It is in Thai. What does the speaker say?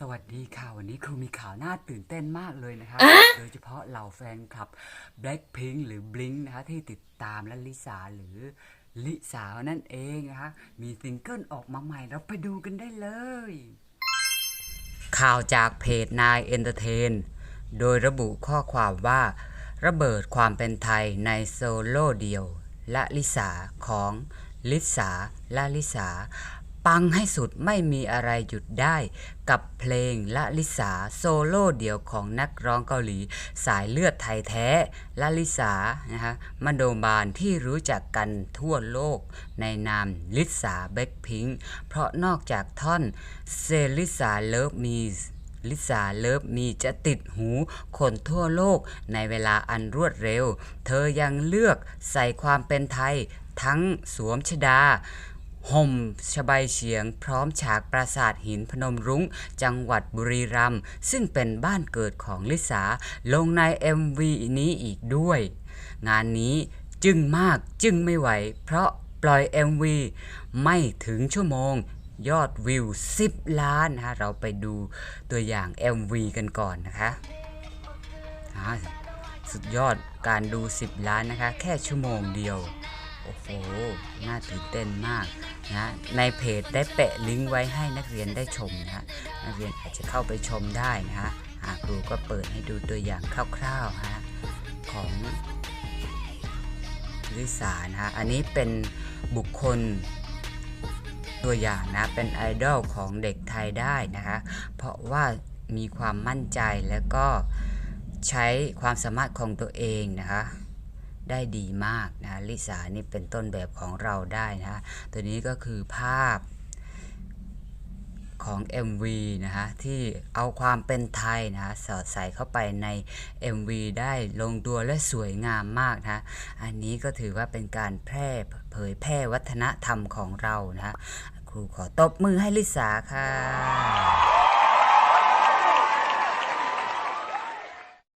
สวัสดีค่ะวันนี้ครูมีข่าวน่าตื่นเต้นมากเลยนะคะ โดยเฉพาะเหล่าแฟนคลับ Blackpink หรือ Blink นะคะที่ติดตามและลิสาหรือลิสานั่นเองนะคะมีซิงเกิลออกมาใหม่เราไปดูกันได้เลย ข่าวจากเพจนายเอนเตอร์เทนโดยระบุข้อความว่า ระเบิดความเป็นไทยในโซโล่เดียว และลิสาของลิสาและลิสา ปังให้สุดไม่มีอะไรหยุดได้กับเพลงละลิสาโซโล่เดี่ยวของนักร้องเกาหลี สายเลือดไทยแท้ละลิสานะคะมโนบาลที่รู้จักกันทั่วโลกในนามลิสาแบ็คพิงเพราะนอกจากท่อนเซลิสาเลิฟมีลิสาเลิฟมีจะติดหูคนทั่วโลกในเวลาอันรวดเร็ว เธอยังเลือกใส่ความเป็นไทย ทั้งสวมชดา ห่มชบายเฉียง พร้อมฉากปราสาทหินพนมรุ้ง จังหวัดบุรีรัมย์ซึ่งเป็นบ้านเกิดของลิสา ลงใน MV นี้อีกด้วย งานนี้จึงมากจึงไม่ไหว เพราะปล่อย MV ไม่ถึงชั่วโมง ยอดวิว 10 ล้านนะคะเราไปดูตัวอย่าง MV กันก่อนนะคะสุดยอดการดู 10 ล้านนะคะ แค่ชั่วโมงเดียว โอ้โห น่าตื่นเต้นมากนะในเพจได้แปะลิงก์ไว้ให้นักเรียนได้ชมนะนักเรียนอาจจะเข้าไปชมได้นะฮะครูก็เปิดให้ดูตัวอย่างคร่าวๆฮะของลิสานะฮะอันนี้เป็นบุคคลตัวอย่างนะ เป็นไอดอลของเด็กไทยได้นะคะเพราะว่ามีความมั่นใจแล้วก็ใช้ความสามารถของตัวเองนะคะ ได้ดีมากนะลิสานี่เป็นต้นแบบของเราได้นะตัวนี้ก็คือภาพของ MV นะคะที่เอาความเป็นไทยนะสอดใส่เข้าไปใน MV ได้ลงตัวและสวยงามมากนะอันนี้ก็ถือว่าเป็นการแพร่เผยแพร่วัฒนธรรมของเรานะครูขอตบมือให้ลิสาค่ะ